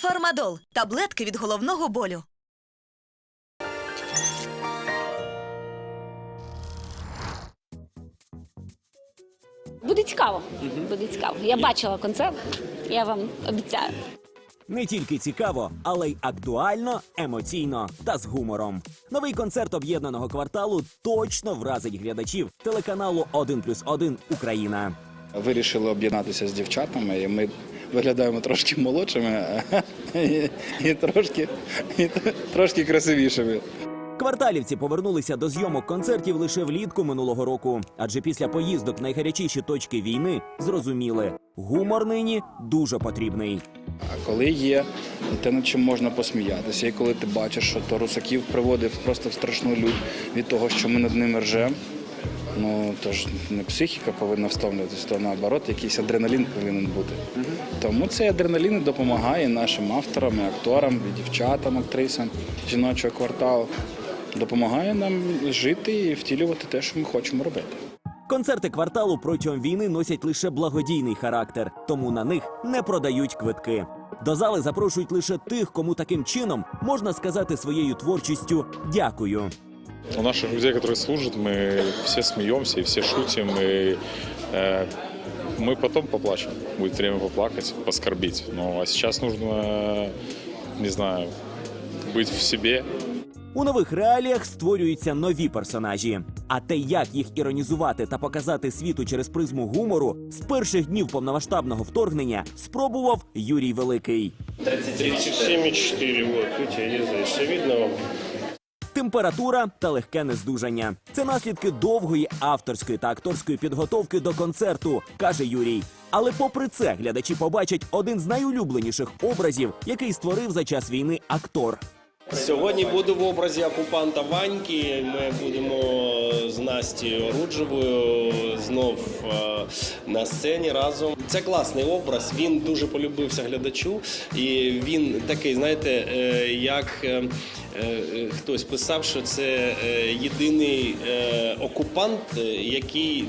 Фармадол таблетки від головного болю. Буде цікаво. Буде цікаво. Я бачила концерт, я вам обіцяю. Не тільки цікаво, але й актуально, емоційно та з гумором. Новий концерт об'єднаного кварталу точно вразить глядачів телеканалу 1+,1 Україна. Вирішили об'єднатися з дівчатами, і ми виглядаємо трошки молодшими і, і трошки, і трошки красивішими. Кварталівці повернулися до зйомок концертів лише влітку минулого року. Адже після поїздок найгарячіші точки війни зрозуміли, гумор нині дуже потрібний. А коли є те, над чим можна посміятися, і коли ти бачиш, що то Русаків приводив просто в страшну лють від того, що ми над ними ржем, ну то ж не психіка повинна встомлюватися, то наоборот, якийсь адреналін повинен бути. Тому цей адреналін і допомагає нашим авторам, і акторам, і дівчатам, актрисам жіночого кварталу. Допомагає нам жити і втілювати те, що ми хочемо робити. Концерти кварталу протягом війни носять лише благодійний характер, тому на них не продають квитки. До зали запрошують лише тих, кому таким чином можна сказати своєю творчістю дякую. У наших друзей, которые служат, мы все смеемся и все шутим, и э, мы потом поплачем. Будет время поплакать, поскорбить. Ну, а сейчас нужно, не знаю, быть в себе, У нових реаліях створюються нові персонажі. А те, як їх іронізувати та показати світу через призму гумору, з перших днів повномасштабного вторгнення спробував Юрій Великий. 37,4, вот, видите, езда, все видно вам. Температура та легке нездужання. Це наслідки довгої авторської та акторської підготовки до концерту, каже Юрій. Але попри це, глядачі побачать один з найулюбленіших образів, який створив за час війни актор. Сьогодні буду в образі окупанта Ваньки. Ми будемо з Настю Руджевою знов е, на сцені разом. Це класний образ. Він дуже полюбився глядачу, і він такий, знаєте, е, як е, хтось писав, що це е, єдиний е, окупант, е, який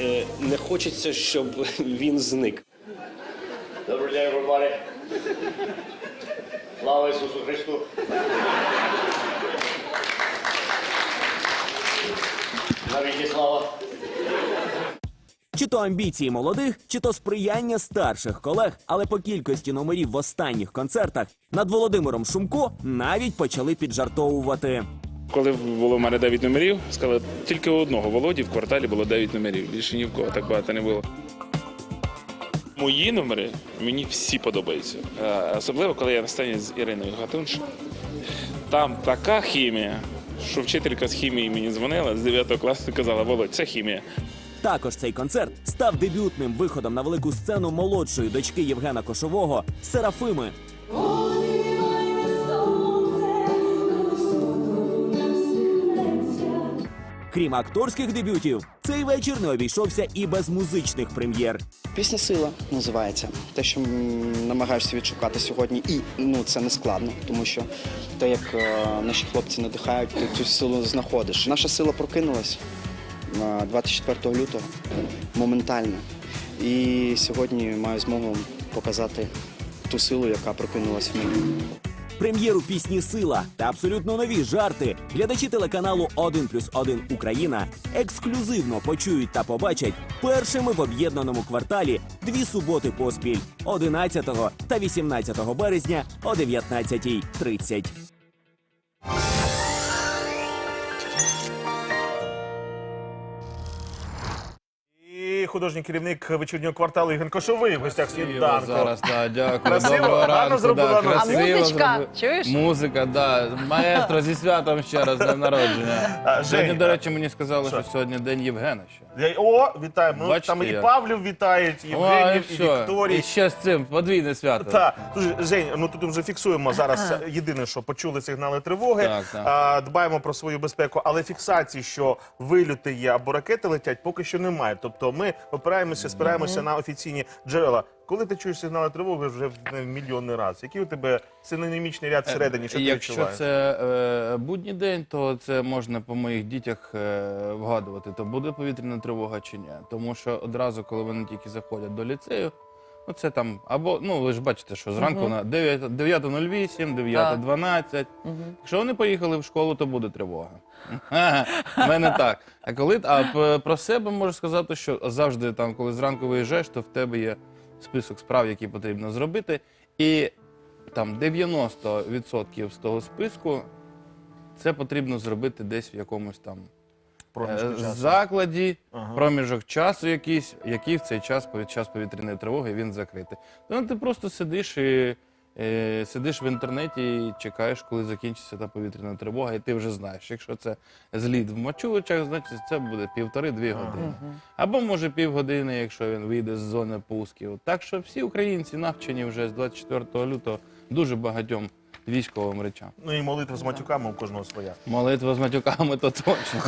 е, не хочеться, щоб він зник. Добрий день, everybody. Слава Ісусу Христу! Навіки слава! Чи то амбіції молодих, чи то сприяння старших колег, але по кількості номерів в останніх концертах над Володимиром Шумко навіть почали піджартовувати. Коли було в мене 9 номерів, сказали, тільки одного Володі в кварталі було 9 номерів. Більше ні в кого так багато не було. Мої номери мені всі подобаються. Е, Особливо, коли я на сцені з Іриною Гатунш. Там така хімія, що вчителька з хімії мені дзвонила з 9 класу і казала, Володь, це хімія. Також цей концерт став дебютним виходом на велику сцену молодшої дочки Євгена Кошового Серафими. Крім акторських дебютів, цей вечір не обійшовся і без музичних прем'єр. Пісня Сила називається. Те, що намагаєшся відшукати сьогодні, і ну це не складно, тому що те, як е, наші хлопці надихають, ти цю силу знаходиш. Наша сила прокинулась 24 лютого моментально. І сьогодні маю змогу показати ту силу, яка прокинулась в мені. Прем'єру пісні Сила та абсолютно нові жарти глядачі телеканалу 1+,1 Україна ексклюзивно почують та побачать першими в об'єднаному кварталі дві суботи поспіль 11 та 18 березня о 19.30. художній керівник вечірнього кварталу Євген Кошовий в гостях сніданку. Зараз, да, дякую. Красиво, Доброго гарно ранку, зробила да, нас. красиво музичка, зробила. чуєш? Музика, да. Маестро зі святом ще раз, днем народження. А, Сьогодні, до речі, мені сказали, що? що сьогодні день Євгена ще. Я- О, вітаємо. Ну, Бачите, там і як. Павлів вітають, і Євгенів, і все. Вікторій. І ще з цим подвійне свято. Так, Слушай, Жень, ну тут вже фіксуємо зараз. Єдине, що почули сигнали тривоги, Так, так. А, дбаємо про свою безпеку, але фіксації, що вильоти є або ракети летять, поки що немає. Тобто ми опираємося, спираємося на офіційні джерела. Коли ти чуєш сигнали тривоги вже в мільйонний раз, який у тебе синонімічний ряд всередині, що ти Якщо відчуваєш? це е, будній день, то це можна по моїх дітях е, вгадувати, то буде повітряна тривога чи ні. Тому що одразу, коли вони тільки заходять до ліцею, Ну, це там, або, ну, ви ж бачите, що зранку на 9 9.08, 9.12. Якщо вони поїхали в школу, то буде тривога. У мене так. А коли а п- про себе можу сказати, що завжди там, коли зранку виїжджаєш, то в тебе є список справ, які потрібно зробити. І там 90% з того списку це потрібно зробити десь в якомусь там Проміжку е, часу. закладі, Ага. проміжок часу якийсь, який в цей час, під час повітряної тривоги, він закритий. Тому ти просто сидиш і е, сидиш в інтернеті і чекаєш, коли закінчиться та повітряна тривога, і ти вже знаєш, якщо це зліт в Мачуличах, значить це буде півтори-дві години. Або може півгодини, якщо він вийде з зони пусків. Так що всі українці навчені вже з 24 лютого дуже багатьом військовим речам. Ну і молитва з матюками у кожного своя. Молитва з матюками то точно.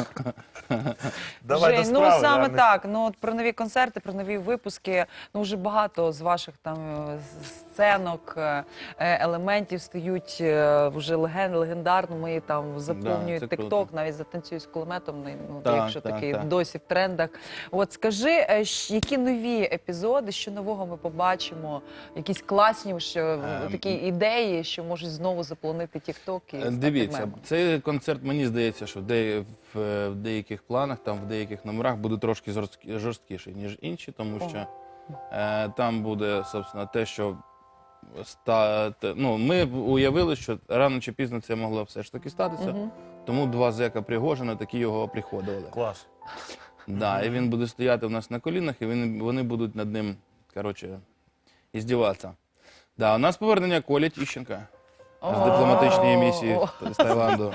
Давай Жень, до ну саме Гарних. так. Ну от про нові концерти, про нові випуски. Ну вже багато з ваших там е, сценок, е, елементів стають е, вже леген, легендарними. Там заповнюють це круто. навіть затанцюють з кулеметом. Ну ну, Так, якщо так, такий так. досі в трендах. От скажи, е, щ- які нові епізоди, що нового ми побачимо? Якісь класні що Ем, такі ідеї, що можуть знову заполонити тікток і стати Дивіться, мемом? цей концерт, мені здається, що в, де, в, е, в деяких планах, там в деяких номерах буде трошки жорсткі- жорсткіший, ніж інші, тому що е, там буде, собственно, те, що ста, те- ну, ми б уявили, що рано чи пізно це могло все ж таки статися. Тому два зека Пригожина такі його приходили. Клас. Да, і він буде стояти у нас на колінах, і вони, вони будуть над ним, коротше, іздіватися. Да, у нас повернення Коля Тіщенка з дипломатичної місії з Таїланду.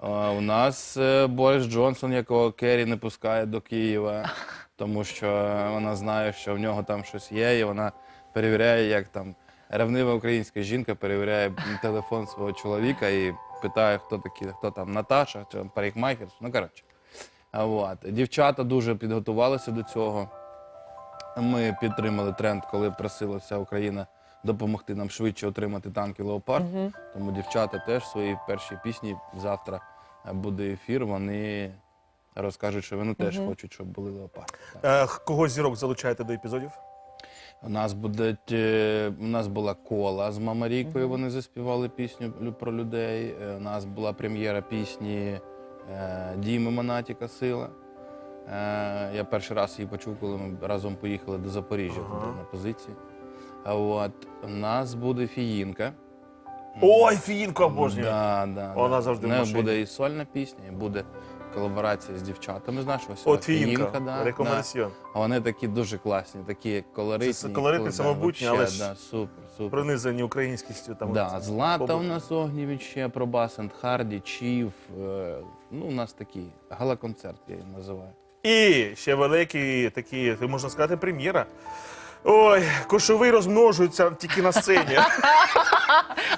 А, У нас е, Борис Джонсон, якого Керрі не пускає до Києва, тому що вона знає, що в нього там щось є, і вона перевіряє, як там ревнива українська жінка перевіряє телефон свого чоловіка і питає, хто такі, хто там Наташа чи парикмахер. Ну коротше. А От. Дівчата дуже підготувалися до цього. Ми підтримали тренд, коли просила вся Україна допомогти нам швидше отримати танки Леопард. Тому дівчата теж свої перші пісні завтра е, буде ефір. Вони розкажуть, що вони теж хочуть, щоб були леопарди. Е, кого зірок залучаєте до епізодів? У нас буде у нас була кола з Мамарікою. Вони заспівали пісню про людей. Е, У нас була прем'єра пісні е, Діми Монатіка Сила. Я перший раз її почув, коли ми разом поїхали до Запоріжжя туди на позиції. А от у нас буде фіїнка. Ой, фіїнку обожнюю. Да, да, Вона да. завжди в машині. буде і сольна пісня, і буде колаборація з дівчатами з нашого села. От фіїнка, да, рекомендаціон. А вони такі дуже класні, такі колоритні. Це колоритні, самобутні, вообще, але ж да, супер, супер. Пронизані українськістю. Там Да, от, Злата побут. у нас Огнєвіч ще, Пробас енд Харді, Чів. е, Ну, у нас такий гала-концерт, я її називаю. І ще великий такий, можна сказати, прем'єра. Ой, кошовий розмножується тільки на сцені.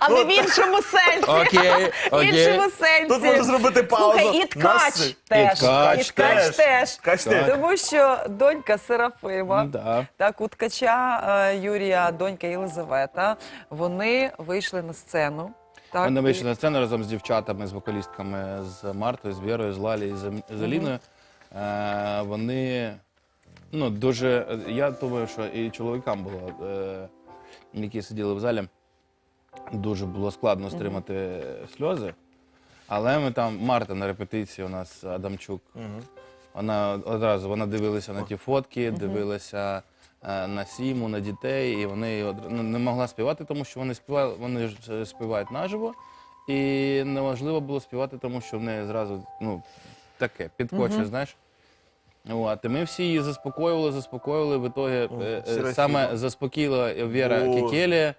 Але в іншому сенсі. Окей, В іншому сенсі. Тут можна зробити паузу. Слухай, і ткач теж. І ткач теж. теж. Ткач теж. Тому що донька Серафима, Да. так, у ткача е, Юрія, донька Єлизавета, вони вийшли на сцену. Так, Вони вийшли на сцену разом з дівчатами, з вокалістками, з Мартою, з Вірою, з Лалі, з, з Аліною. Е, вони ну, дуже. Я думаю, що і чоловікам було, е, які сиділи в залі, дуже було складно стримати сльози. Але ми там, Марта на репетиції у нас Адамчук. Вона одразу вона дивилася на ті фотки, дивилася е, на сіму, на дітей, і вони од- ну, не могла співати, тому що вони співали, вони ж е, співають наживо. І неможливо було співати, тому що в неї зразу ну, таке, підкоче, знаєш. От, і ми всі її заспокоювали, заспокоювали. В ітогі е, е, Серафіма. саме заспокійла Віра Боже. Кікелія.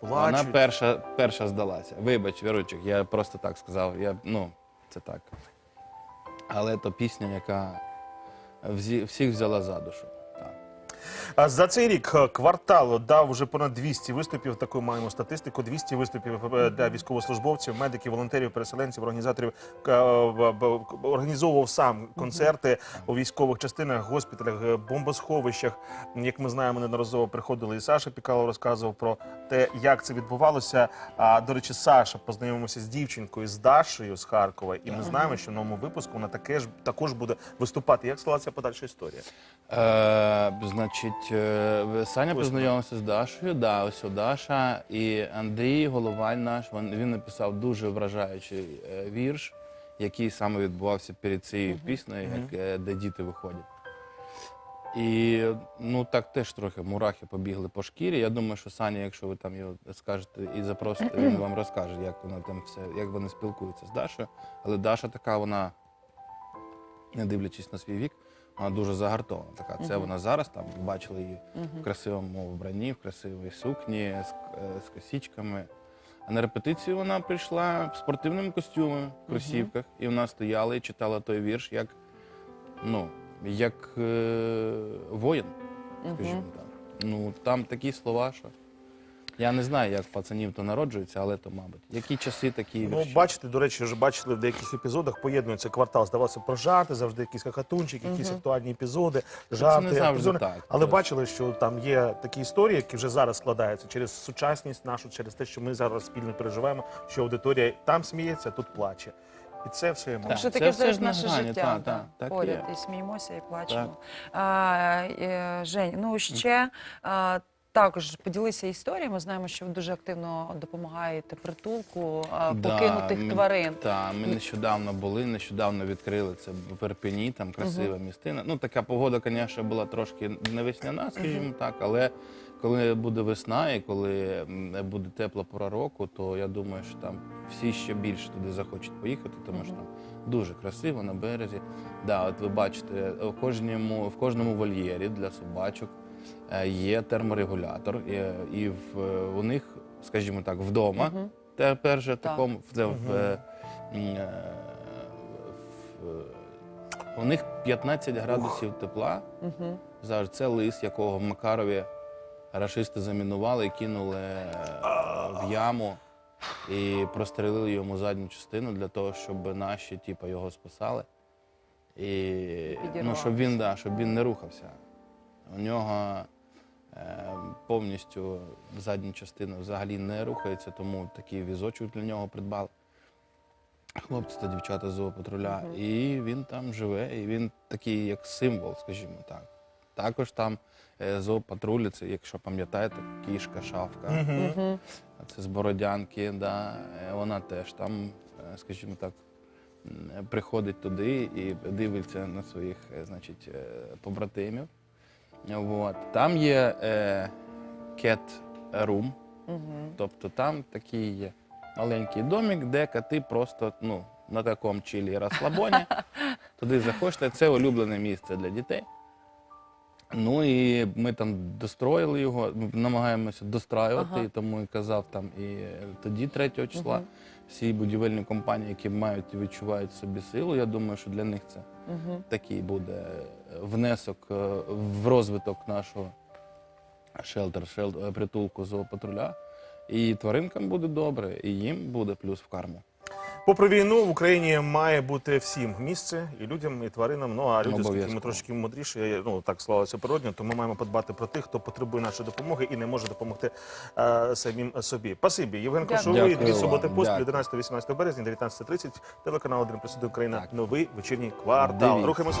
Вона Плачуть. перша, перша здалася. Вибач, Вірочок, я просто так сказав. Я, ну, це так. Але то пісня, яка взі- всіх взяла за душу. За цей рік е, квартал дав вже понад 200 виступів. Таку маємо статистику. 200 виступів е, для військовослужбовців, медиків, волонтерів, переселенців, організаторів. Е, Організовував сам концерти у військових частинах, госпіталях, бомбосховищах. Як ми знаємо, неодноразово приходили і Саша Пікалов розказував про те, як це відбувалося. А до речі, Саша познайомився з дівчинкою з Дашею з Харкова, і ми знаємо, що в новому випуску вона таке ж також буде виступати. Як склалася подальша історія? Е, значить, е, Саня познайомився з Дашою. Да, ось Даша і Андрій Головань наш. Він, він написав дуже вражаючий е, вірш, який саме відбувався перед цією піснею, як, е, де діти виходять. І ну так теж трохи мурахи побігли по шкірі. Я думаю, що Саня, якщо ви там його скажете і запросите, він вам розкаже, як вона там все, як вони спілкуються з Дашою. Але Даша така, вона, не дивлячись на свій вік, вона дуже загартована. Така. Це вона зараз там бачили її в красивому вбранні, в красивій сукні, з, е, з косічками. А на репетицію вона прийшла в спортивному костюмі, в кросівках, і вона стояла і читала той вірш як, ну, як е, воїн, скажімо так. Ну, там такі слова, що. Я не знаю, як пацанів то народжується, але то, мабуть. Які часи, такі Ну, вірші. бачите, до речі, вже бачили в деяких епізодах, поєднується квартал. Здавалося про жарти, завжди якісь хахатунчики, якісь актуальні епізоди, жарти. не завжди епізоди. так, Але тож. бачили, що там є такі історії, які вже зараз складаються через сучасність нашу, через те, що ми зараз спільно переживаємо, що аудиторія там сміється, тут плаче. І це все емоції. Так, Що це таке все ж наше грані, життя. та, да. та, так Поряд є. і сміємося, і плачемо. А, е, Жень, ну ще а, також поділися історіями. Знаємо, що ви дуже активно допомагаєте притулку а, Да, покинутих ми- тварин. Так, ми нещодавно були, нещодавно відкрили це в Верпені, там красива містина. Ну, така погода, звісно, була трошки не весняна, скажімо так, але коли буде весна і коли м, буде тепла пора року, то я думаю, що там всі ще більше туди захочуть поїхати, тому що там дуже красиво на березі. Да, от ви бачите, у кожному, в кожному вольєрі для собачок е, є терморегулятор, і, і в, у них, скажімо так, вдома. Тепер же Так. такому це в, е, е, в- у них 15 градусів тепла. Мгм. Завжди це лис, якого в Макарові рашисти замінували і кинули е, в яму і прострелили йому задню частину для того, щоб наші типу, його спасали. І ну, щоб він, да, щоб він не рухався. У нього е, повністю задня частина взагалі не рухається, тому такий візочок для нього придбали. Хлопці та дівчата з зоопатруля. І він там живе, і він такий, як символ, скажімо так. Також там е, зоопатруль, це, якщо пам'ятаєте, кішка, шавка. Мгм. Це з Бородянки, да. е, вона теж там, е, скажімо так, приходить туди і дивиться на своїх значить, побратимів. От. Там є е, cat room, Мгм. тобто там такий є маленький домик, де коти просто ну, на такому чилі розслабоні. Туди заходите, це улюблене місце для дітей. Ну і ми там достроїли його, намагаємося достраювати, Ага. тому і казав там і тоді, 3 числа, всі будівельні компанії, які мають і відчувають собі силу, я думаю, що для них це Мгм. такий буде внесок е, в розвиток нашого шелтер, шелтер притулку зоопатруля. І тваринкам буде добре, і їм буде плюс в карму. Попри війну в Україні має бути всім місце і людям, і тваринам. Ну а люди, оскільки ми трошки мудріші, ну так склалося природньо, то ми маємо подбати про тих, хто потребує нашої допомоги і не може допомогти е, самим собі. Пасибі, Євген Кошовий, дві суботи поспіль, дякую. 11-18 березня, 19.30, телеканал 1 плюс 1 Україна. Новий вечірній квартал. Дивіться. Рухаємося.